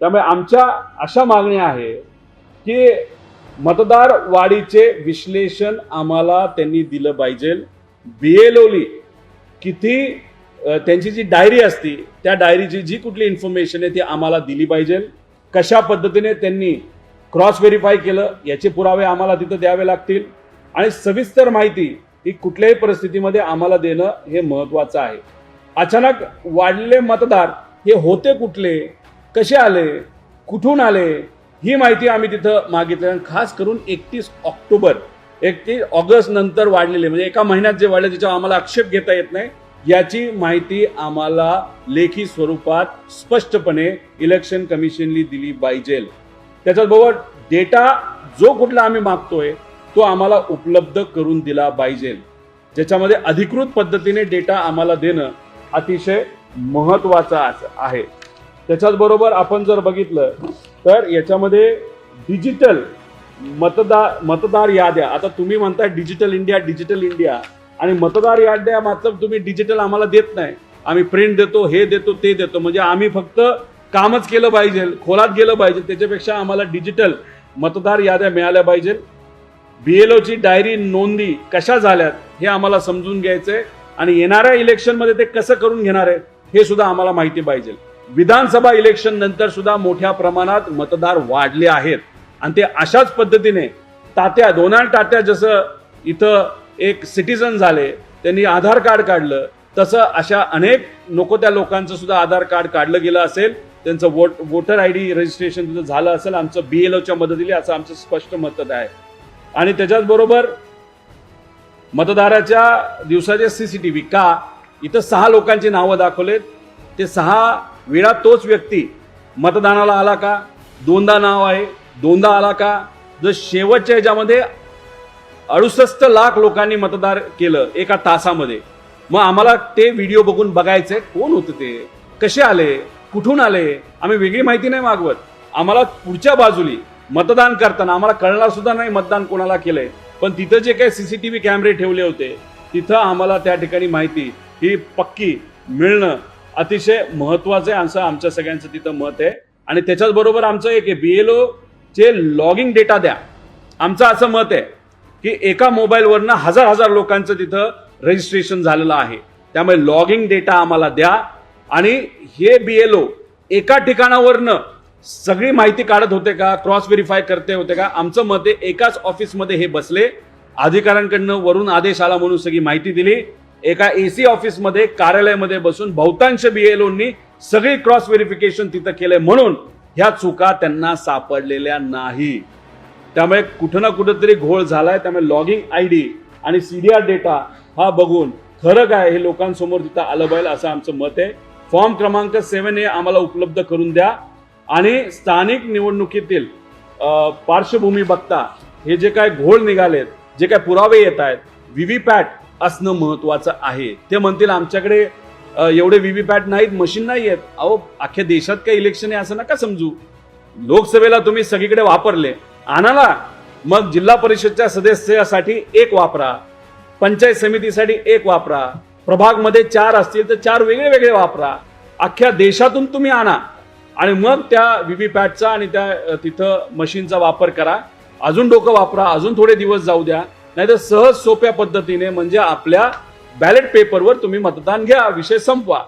त्यामुळे आमच्या अशा मागण्या आहे की मतदार वाढीचे विश्लेषण आम्हाला त्यांनी दिलं पाहिजे. बीएलओली किती त्यांची जी डायरी असती त्या डायरीची जी कुठली इन्फॉर्मेशन आहे ती आम्हाला दिली पाहिजे. कशा पद्धतीने त्यांनी क्रॉस व्हेरीफाय केलं याचे पुरावे आम्हाला तिथं द्यावे लागतील. आणि सविस्तर माहिती ही कुठल्याही परिस्थितीमध्ये आम्हाला देणं हे महत्त्वाचं आहे. अचानक वाढलेले मतदार हे होते कुठले कसे आले? कुठून आले? ही माहिती आम्ही तिथं मागितली आणि खास करून एकतीस ऑक्टोबर एकतीस ऑगस्ट नंतर वाढलेले म्हणजे एका महिन्यात जे वाढले त्याच्यावर आम्हाला आक्षेप घेता येत नाही. याची माहिती आम्हाला लेखी स्वरूपात स्पष्टपणे इलेक्शन कमिशननी दिली पाहिजे. त्याच्याबरोबर डेटा जो कुठला आम्ही मागतोय तो आम्हाला उपलब्ध करून दिला पाहिजे. ज्याच्यामध्ये अधिकृत पद्धतीने डेटा आम्हाला देणं अतिशय महत्वाचं आहे. त्याच्याच बरोबर आपण जर बघितलं तर याच्यामध्ये डिजिटल मतदार मतदार याद्या. आता तुम्ही म्हणताय डिजिटल इंडिया डिजिटल इंडिया आणि मतदार याद्या मात्र तुम्ही डिजिटल आम्हाला देत नाही. आम्ही प्रिंट देतो हे देतो ते देतो. म्हणजे आम्ही फक्त कामच केलं पाहिजे खोलात गेलं पाहिजे. त्याच्यापेक्षा आम्हाला डिजिटल मतदार याद्या मिळाल्या पाहिजे. बीएलओची डायरी नोंदी कशा झाल्यात हे आम्हाला समजून घ्यायचं आहे आणि येणाऱ्या इलेक्शनमध्ये ते कसं करून घेणार आहे हे सुद्धा आम्हाला माहिती पाहिजे. विधानसभा इलेक्शन नंतर सुद्धा मोठ्या प्रमाणात मतदार वाढले आहेत. आणि ते अशाच पद्धतीने तात्या दोनाल तात्या जसं इथं एक सिटीजन झाले त्यांनी आधार कार्ड काढलं तसं अशा अनेक नको त्या लोकांचं सुद्धा आधार कार्ड काढलं गेलं असेल त्यांचं vote voter I D registration तिथं झालं असेल आमचं बी एल ओच्या मदतीने असं आमचं स्पष्ट मत आहे. आणि त्याच्याचबरोबर मतदाराच्या दिवसाचे सी सी टी व्ही का? इथं सहा लोकांची नावं दाखवलेत. ते सहा वेळा तोच व्यक्ती. मतदानाला आला का? दोनदा नाव आहे. दोनदा आला का? जर शेवटच्या ह्याच्यामध्ये अडुसष्ट लाख लोकांनी मतदार केलं एका तासामध्ये. मग आम्हाला ते व्हिडिओ बघून बघायचे कोण होते ते? कसे आले? कुठून आले? आम्ही वेगळी माहिती नाही मागवत. आम्हाला पुढच्या बाजूली मतदान करताना आम्हाला कळणार सुद्धा नाही मतदान कोणाला केलंय. पण तिथं जे काही सी सी टी व्ही कॅमेरे ठेवले होते तिथं आम्हाला त्या ठिकाणी माहिती ही पक्की मिळणं अतिशय महत्वाचं आहे असं आमच्या सगळ्यांचं तिथं मत आहे. आणि त्याच्याचबरोबर आमचं एक आहे एल ओचे लॉगिंग डेटा द्या. आमचं असं मत आहे की एका मोबाईलवरनं हजार हजार लोकांचं तिथं रजिस्ट्रेशन झालेलं आहे. त्यामुळे लॉगिंग डेटा आम्हाला द्या. आणि हे बी एल ओ एका ठिकाणावरनं सगळी माहिती काढत होते का क्रॉस व्हेरीफाय करते होते का आमचं मत आहे एकाच ऑफिसमध्ये हे बसले. अधिकाऱ्यांकडनं वरून आदेश आला म्हणून सगळी माहिती दिली. एका एसी ऑफिसमध्ये कार्यालयामध्ये बसून बहुतांश बीएलओनी सगळी क्रॉस व्हेरिफिकेशन तिथं केलंय म्हणून ह्या चुका त्यांना सापडलेल्या नाही. त्यामुळे कुठं ना कुठंतरी घोळ झालाय त्यामुळे लॉगिंग आय डी आणि सीडीआर डेटा हा बघून खरं काय हे लोकांसमोर तिथं आलं पाहिजे असं आमचं मत आहे. फॉर्म क्रमांक सेवन हे आम्हाला उपलब्ध करून द्या आणि स्थानिक निवडणुकीतील पार्श्वभूमी बघता हे जे काय घोळ निघालेत जे काय पुरावे येत आहेत व्हीव्हीपॅट असणं महत्वाचं आहे. ते म्हणतील आमच्याकडे एवढे व्ही व्ही पॅट नाहीत मशीन नाही आहेत अहो अख्ख्या देशात काय इलेक्शन आहे असं नका समजू. लोकसभेला तुम्ही सगळीकडे वापरले. आणाला. मग जिल्हा परिषदच्या सदस्यासाठी एक वापरा. पंचायत समितीसाठी एक वापरा. प्रभागमध्ये चार असतील तर चार वेगळे वेगळे वापरा. अख्ख्या देशातून तुम्ही आणा. आणि मग त्या व्हीव्हीपॅटचा आणि त्या तिथं मशीनचा वापर करा. अजून डोकं वापरा. अजून थोडे दिवस जाऊ द्या. नाहीतर सहज सोप्या पद्धतीने म्हणजे आपल्या बॅलेट पेपरवर तुम्ही मतदान घ्या विषय संपवा.